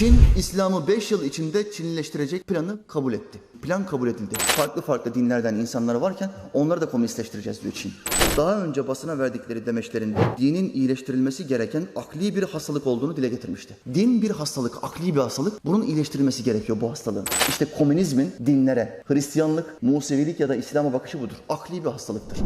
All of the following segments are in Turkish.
Çin, İslam'ı 5 yıl içinde Çinleştirecek planı kabul etti. Plan kabul edildi. Farklı farklı dinlerden insanlar varken onları da komünistleştireceğiz diyor Çin. Daha önce basına verdikleri demeçlerinde dinin iyileştirilmesi gereken akli bir hastalık olduğunu dile getirmişti. Din bir hastalık, akli bir hastalık. Bunun iyileştirilmesi gerekiyor bu hastalığın. İşte komünizmin dinlere, Hristiyanlık, Musevilik ya da İslam'a bakışı budur. Akli bir hastalıktır.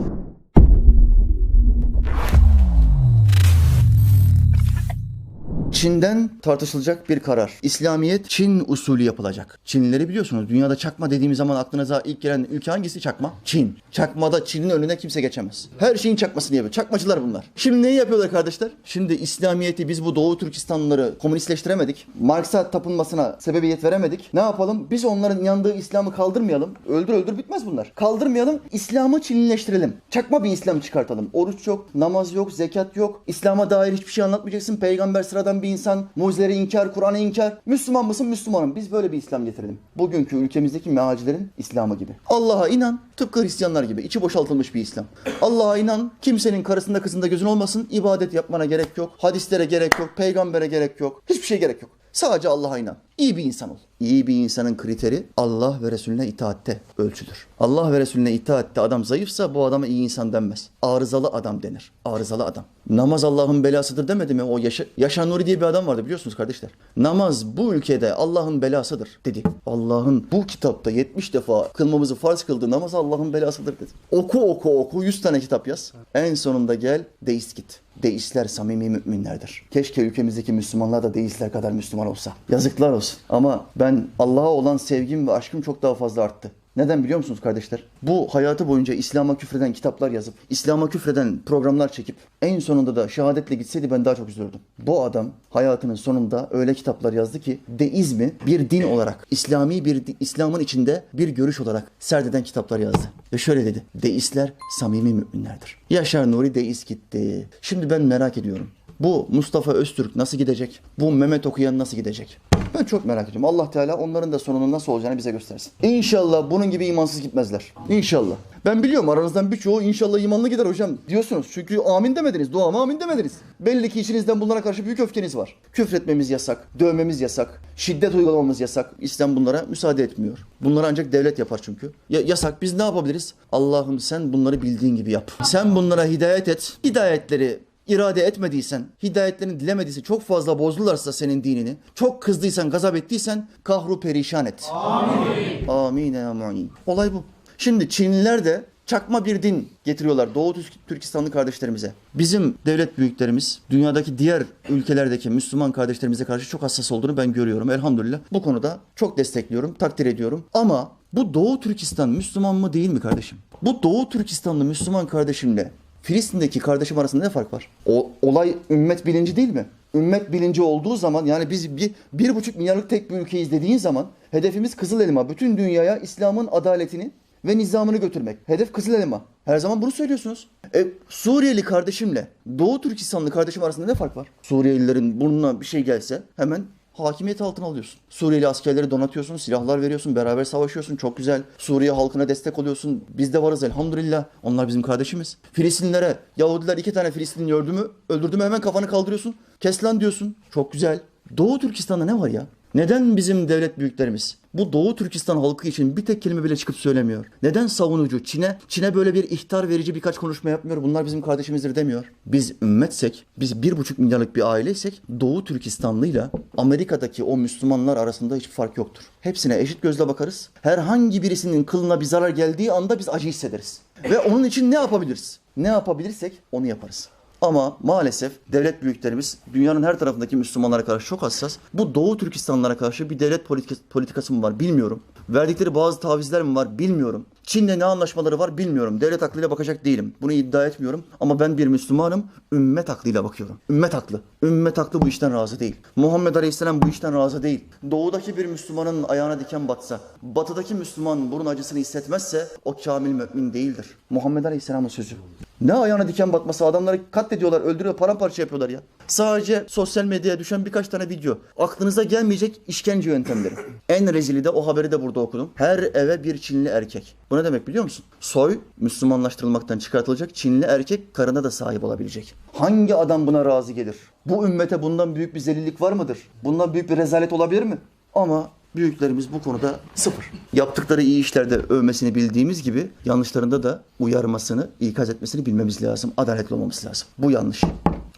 Çin'den tartışılacak bir karar. İslamiyet Çin usulü yapılacak. Çinlileri biliyorsunuz. Dünyada çakma dediğimiz zaman aklınıza ilk gelen ülke hangisi? Çakma. Çin. Çakmada Çin'in önüne kimse geçemez. Her şeyin çakmasını yapıyor. Çakmacılar bunlar. Şimdi neyi yapıyorlar kardeşler? Şimdi İslamiyet'i biz bu Doğu Türkistanlıları komünistleştiremedik. Marks'a tapınmasına sebebiyet veremedik. Ne yapalım? Biz onların inandığı İslam'ı kaldırmayalım. Öldür öldür bitmez bunlar. Kaldırmayalım. İslam'ı Çinlileştirelim. Çakma bir İslam çıkartalım. Oruç yok, namaz yok, zekat yok. İslam'a dair hiçbir şey anlatmayacaksın. Peygamber sıradan bir insan. Mucizeleri inkar, Kur'an'ı inkar. Müslüman mısın? Müslümanım. Biz böyle bir İslam getirelim. Bugünkü ülkemizdeki mealcilerin İslam'ı gibi. Allah'a inan. Tıpkı Hristiyanlar gibi. içi boşaltılmış bir İslam. Allah'a inan. Kimsenin karısında kızında gözün olmasın. İbadet yapmana gerek yok. Hadislere gerek yok. Peygambere gerek yok. Hiçbir şey gerek yok. Sadece Allah'a inan. İyi bir insan ol. İyi bir insanın kriteri Allah ve Resulüne itaatte ölçülür. Allah ve Resulüne itaatte adam zayıfsa bu adama iyi insan denmez. Arızalı adam denir. Arızalı adam. Namaz Allah'ın belasıdır demedi mi? O Yaşa, Yaşar Nuri diye bir adam vardı biliyorsunuz kardeşler. Namaz bu ülkede Allah'ın belasıdır dedi. Allah'ın bu kitapta 70 defa kılmamızı farz kıldığı namaz Allah'ın belasıdır dedi. Oku oku oku 100 tane kitap yaz. En sonunda gel deist git. Deistler samimi müminlerdir. Keşke ülkemizdeki Müslümanlar da deistler kadar Müslüman olsa. Yazıklar olsun. Ama ben Allah'a olan sevgim ve aşkım çok daha fazla arttı. Neden biliyor musunuz kardeşler? Bu hayatı boyunca İslam'a küfreden kitaplar yazıp, İslam'a küfreden programlar çekip, en sonunda da şehadetle gitseydi ben daha çok üzülürdüm. Bu adam hayatının sonunda öyle kitaplar yazdı ki deizmi bir din olarak, İslami bir İslam'ın içinde bir görüş olarak serdeden kitaplar yazdı. Ve şöyle dedi. Deistler samimi müminlerdir. Yaşar Nuri deist gitti. Şimdi ben merak ediyorum. Bu Mustafa Öztürk nasıl gidecek? Bu Mehmet Okuyan nasıl gidecek? Ben çok merak ediyorum. Allah Teala onların da sonunun nasıl olacağını bize göstersin. İnşallah bunun gibi imansız gitmezler. İnşallah. Ben biliyorum aranızdan birçoğu inşallah imanlı gider hocam diyorsunuz. Çünkü amin demediniz. Duama amin demediniz. Belli ki içinizden bunlara karşı büyük öfkeniz var. Küfretmemiz yasak, dövmemiz yasak, şiddet uygulamamız yasak. İslam bunlara müsaade etmiyor. Bunları ancak devlet yapar çünkü. Ya, yasak. Biz ne yapabiliriz? Allah'ım sen bunları bildiğin gibi yap. Sen bunlara hidayet et. Hidayetleri irade etmediysen, hidayetlerini dilemediyse, çok fazla bozdularsa senin dinini, çok kızdıysan, gazap ettiysen kahru perişan et. Amin. Amin ya mu'in. Olay bu. Şimdi Çinliler de çakma bir din getiriyorlar Doğu Türk- Türkistanlı kardeşlerimize. Bizim devlet büyüklerimiz dünyadaki diğer ülkelerdeki Müslüman kardeşlerimize karşı çok hassas olduğunu ben görüyorum. Elhamdülillah bu konuda çok destekliyorum, takdir ediyorum. Ama bu Doğu Türkistan Müslüman mı değil mi kardeşim? Bu Doğu Türkistanlı Müslüman kardeşimle Filistin'deki kardeşim arasında ne fark var? O olay ümmet bilinci değil mi? Ümmet bilinci olduğu zaman yani biz bir, bir buçuk milyarlık tek bir ülkeyiz dediğin zaman hedefimiz Kızıl Elma. Bütün dünyaya İslam'ın adaletini ve nizamını götürmek. Hedef Kızıl Elma. Her zaman bunu söylüyorsunuz. E, Suriyeli kardeşimle Doğu Türkistanlı kardeşim arasında ne fark var? Suriyelilerin burnuna bir şey gelse hemen hakimiyet altına alıyorsun. Suriyeli askerleri donatıyorsun, silahlar veriyorsun, beraber savaşıyorsun. Çok güzel. Suriye halkına destek oluyorsun. Biz de varız elhamdülillah. Onlar bizim kardeşimiz. Filistinlere, Yahudiler iki tane Filistinli öldü mü, öldürdü mü hemen kafanı kaldırıyorsun. Kes lan diyorsun. Çok güzel. Doğu Türkistan'da ne var ya? Neden bizim devlet büyüklerimiz bu Doğu Türkistan halkı için bir tek kelime bile çıkıp söylemiyor? Neden savunucu Çin'e Çin'e böyle bir ihtar verici birkaç konuşma yapmıyor? Bunlar bizim kardeşimizdir demiyor. Biz ümmetsek, biz bir buçuk milyarlık bir aileysek Doğu Türkistanlıyla Amerika'daki o Müslümanlar arasında hiçbir fark yoktur. Hepsine eşit gözle bakarız. Herhangi birisinin kılına bir zarar geldiği anda biz acı hissederiz. Ve onun için ne yapabiliriz? Ne yapabilirsek onu yaparız. Ama maalesef devlet büyüklerimiz dünyanın her tarafındaki Müslümanlara karşı çok hassas. Bu Doğu Türkistanlara karşı bir devlet politika- politikası mı var bilmiyorum. Verdikleri bazı tavizler mi var bilmiyorum. Çin'le ne anlaşmaları var bilmiyorum. Devlet aklıyla bakacak değilim. Bunu iddia etmiyorum. Ama ben bir Müslümanım. Ümmet aklıyla bakıyorum. Ümmet aklı. Ümmet aklı bu işten razı değil. Muhammed Aleyhisselam bu işten razı değil. Doğudaki bir Müslümanın ayağına diken batsa, batıdaki Müslüman burun acısını hissetmezse o kamil mümin değildir. Muhammed Aleyhisselam'ın sözü. Ne ayağına diken batması adamları katlediyorlar, öldürüyor, paramparça yapıyorlar ya. Sadece sosyal medyaya düşen birkaç tane video. Aklınıza gelmeyecek işkence yöntemleri. En rezili de o haberi de burada okudum. Her eve bir Çinli erkek. Bu ne demek biliyor musun? Soy Müslümanlaştırılmaktan çıkartılacak Çinli erkek karına da sahip olabilecek. Hangi adam buna razı gelir? Bu ümmete bundan büyük bir zelillik var mıdır? Bundan büyük bir rezalet olabilir mi? Ama büyüklerimiz bu konuda sıfır. Yaptıkları iyi işlerde övmesini bildiğimiz gibi yanlışlarında da uyarmasını, ikaz etmesini bilmemiz lazım. Adaletli olmamız lazım. Bu yanlış.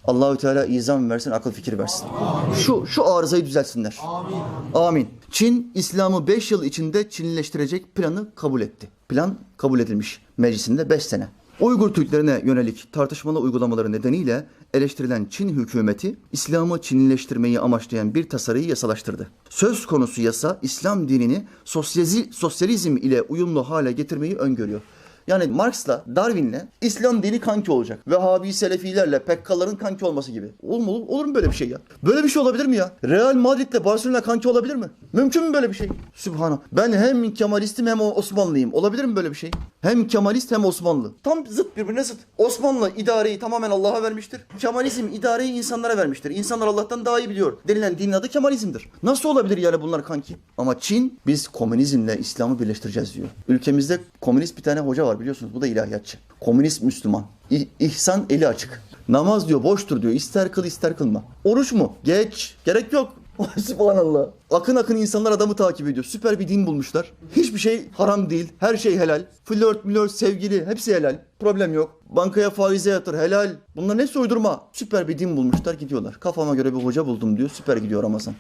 Allahü Teala izan versin, akıl fikir versin. Şu şu arızayı düzeltsinler. Amin. Amin. Çin İslam'ı 5 yıl içinde Çinleştirecek planı kabul etti. Plan kabul edilmiş meclisinde 5 sene. Uygur Türklerine yönelik tartışmalı uygulamaları nedeniyle eleştirilen Çin hükümeti İslam'ı Çinleştirmeyi amaçlayan bir tasarıyı yasalaştırdı. Söz konusu yasa İslam dinini sosyalizm ile uyumlu hale getirmeyi öngörüyor. Yani Marx'la Darwin'le İslam dini kanki olacak. Vehhabi Selefilerle Pekkaların kanki olması gibi. Olur mu, olur, mu böyle bir şey ya? Böyle bir şey olabilir mi ya? Real Madrid'le Barcelona kanki olabilir mi? Mümkün mü böyle bir şey? Sübhanallah. Ben hem Kemalistim hem Osmanlıyım. Olabilir mi böyle bir şey? Hem Kemalist hem Osmanlı. Tam zıt birbirine zıt. Osmanlı idareyi tamamen Allah'a vermiştir. Kemalizm idareyi insanlara vermiştir. İnsanlar Allah'tan daha iyi biliyor. Denilen dinin adı Kemalizmdir. Nasıl olabilir yani bunlar kanki? Ama Çin biz komünizmle İslam'ı birleştireceğiz diyor. Ülkemizde komünist bir tane hoca var biliyorsunuz. Bu da ilahiyatçı. Komünist Müslüman. İ- ihsan eli açık. Namaz diyor boştur diyor. İster kıl ister kılma. Oruç mu? Geç. Gerek yok. Subhanallah. Akın akın insanlar adamı takip ediyor. Süper bir din bulmuşlar. Hiçbir şey haram değil. Her şey helal. Flört, milört, sevgili hepsi helal. Problem yok. Bankaya faize yatır helal. Bunlar ne uydurma. Süper bir din bulmuşlar gidiyorlar. Kafama göre bir hoca buldum diyor. Süper gidiyor Ramazan.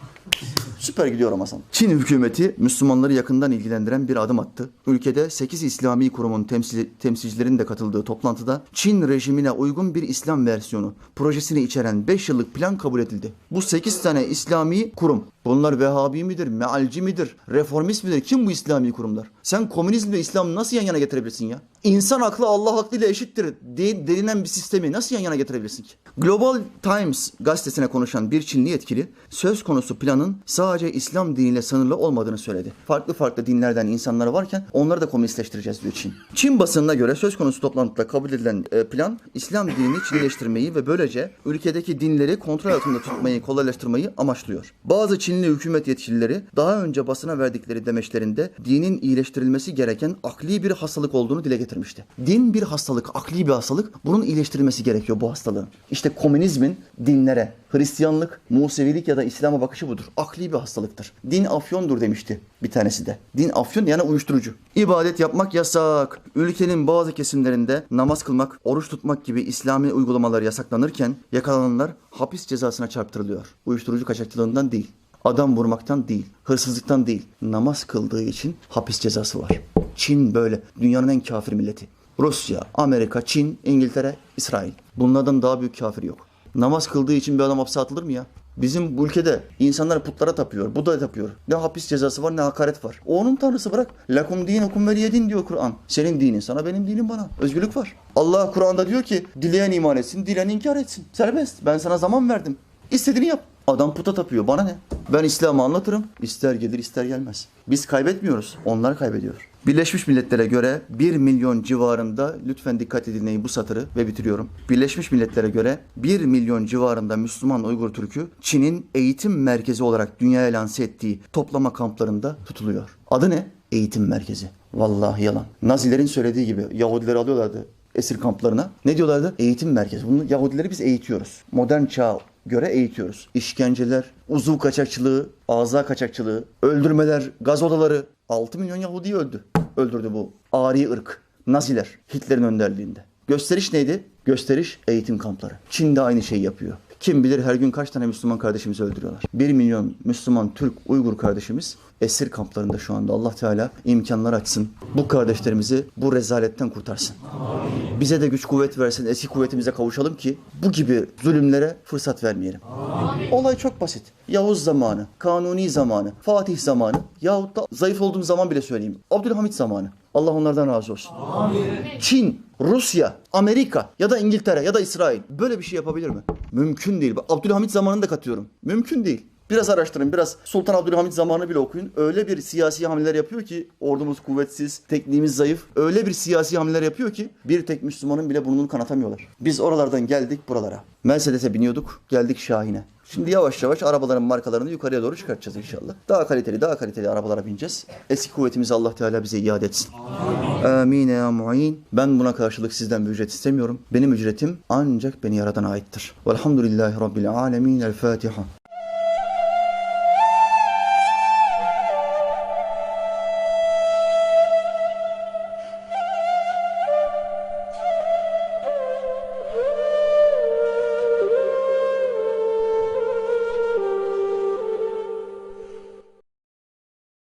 Süper gidiyor Ramazan. Çin hükümeti Müslümanları yakından ilgilendiren bir adım attı. Ülkede 8 İslami kurumun temsil, temsilcilerinin de katıldığı toplantıda Çin rejimine uygun bir İslam versiyonu projesini içeren 5 yıllık plan kabul edildi. Bu 8 tane İslami kurum. Bunlar Vehhabi midir, mealci midir, reformist midir? Kim bu İslami kurumlar? Sen komünizmle İslam'ı nasıl yan yana getirebilirsin ya? İnsan aklı Allah aklıyla eşittir de, denilen bir sistemi nasıl yan yana getirebilirsin ki? Global Times gazetesine konuşan bir Çinli yetkili söz konusu planın sadece İslam diniyle sınırlı olmadığını söyledi. Farklı farklı dinlerden insanlar varken onları da komünistleştireceğiz diyor Çin. Çin basınına göre söz konusu toplantıda kabul edilen e, plan İslam dinini Çinleştirmeyi ve böylece ülkedeki dinleri kontrol altında tutmayı kolaylaştırmayı amaçlıyor. Bazı Çinli hükümet yetkilileri daha önce basına verdikleri demeçlerinde dinin iyileştirilmesi gereken akli bir hastalık olduğunu dile getirmişti. Din bir hastalık, akli bir hastalık. Bunun iyileştirilmesi gerekiyor bu hastalığın. İşte komünizmin dinlere, Hristiyanlık, Musevilik ya da İslam'a bakışı budur. Akli bir hastalıktır. Din afyondur demişti bir tanesi de. Din afyon yani uyuşturucu. İbadet yapmak yasak. Ülkenin bazı kesimlerinde namaz kılmak, oruç tutmak gibi İslami uygulamalar yasaklanırken yakalananlar hapis cezasına çarptırılıyor. Uyuşturucu kaçakçılığından değil. Adam vurmaktan değil, hırsızlıktan değil, namaz kıldığı için hapis cezası var. Çin böyle dünyanın en kafir milleti. Rusya, Amerika, Çin, İngiltere, İsrail. Bunlardan daha büyük kafir yok. Namaz kıldığı için bir adam hapse atılır mı ya? Bizim bu ülkede insanlar putlara tapıyor, Buda'ya tapıyor. Ne hapis cezası var ne hakaret var. O onun tanrısı bırak. Lakum dinukum veliyedin diyor Kur'an. Senin dinin sana benim dinim bana. Özgürlük var. Allah Kur'an'da diyor ki dileyen iman etsin, dileyen inkar etsin. Serbest. Ben sana zaman verdim. İstediğini yap. Adam puta tapıyor. Bana ne? Ben İslam'ı anlatırım. İster gelir ister gelmez. Biz kaybetmiyoruz. Onlar kaybediyor. Birleşmiş Milletler'e göre 1 milyon civarında lütfen dikkat edin bu satırı ve bitiriyorum. Birleşmiş Milletler'e göre 1 milyon civarında Müslüman Uygur Türk'ü Çin'in eğitim merkezi olarak dünyaya lanse ettiği toplama kamplarında tutuluyor. Adı ne? Eğitim merkezi. Vallahi yalan. Nazilerin söylediği gibi Yahudileri alıyorlardı esir kamplarına. Ne diyorlardı? Eğitim merkezi. Bunu Yahudileri biz eğitiyoruz. Modern çağ göre eğitiyoruz. İşkenceler, uzuv kaçakçılığı, ağza kaçakçılığı, öldürmeler, gaz odaları. 6 milyon Yahudi öldü. Öldürdü bu ari ırk. Naziler Hitler'in önderliğinde. Gösteriş neydi? Gösteriş eğitim kampları. Çin de aynı şeyi yapıyor. Kim bilir her gün kaç tane Müslüman kardeşimizi öldürüyorlar. 1 milyon Müslüman Türk Uygur kardeşimiz esir kamplarında şu anda. Allah Teala imkanlar açsın. Bu kardeşlerimizi bu rezaletten kurtarsın. Bize de güç kuvvet versin. Eski kuvvetimize kavuşalım ki bu gibi zulümlere fırsat vermeyelim. Olay çok basit. Yavuz zamanı, Kanuni zamanı, Fatih zamanı yahut da zayıf olduğum zaman bile söyleyeyim. Abdülhamit zamanı. Allah onlardan razı olsun. Çin, Rusya, Amerika ya da İngiltere ya da İsrail böyle bir şey yapabilir mi? Mümkün değil. Abdülhamit zamanını da katıyorum. Mümkün değil. Biraz araştırın, biraz Sultan Abdülhamit zamanı bile okuyun. Öyle bir siyasi hamleler yapıyor ki ordumuz kuvvetsiz, tekniğimiz zayıf. Öyle bir siyasi hamleler yapıyor ki bir tek Müslümanın bile burnunu kanatamıyorlar. Biz oralardan geldik buralara. Mercedes'e biniyorduk, geldik Şahin'e. Şimdi yavaş yavaş arabaların markalarını yukarıya doğru çıkartacağız inşallah. Daha kaliteli, daha kaliteli arabalara bineceğiz. Eski kuvvetimizi Allah Teala bize iade etsin. Amin ya mu'in. Ben buna karşılık sizden bir ücret istemiyorum. Benim ücretim ancak beni yaradana aittir. Velhamdülillahi Rabbil alemin. El Fatiha.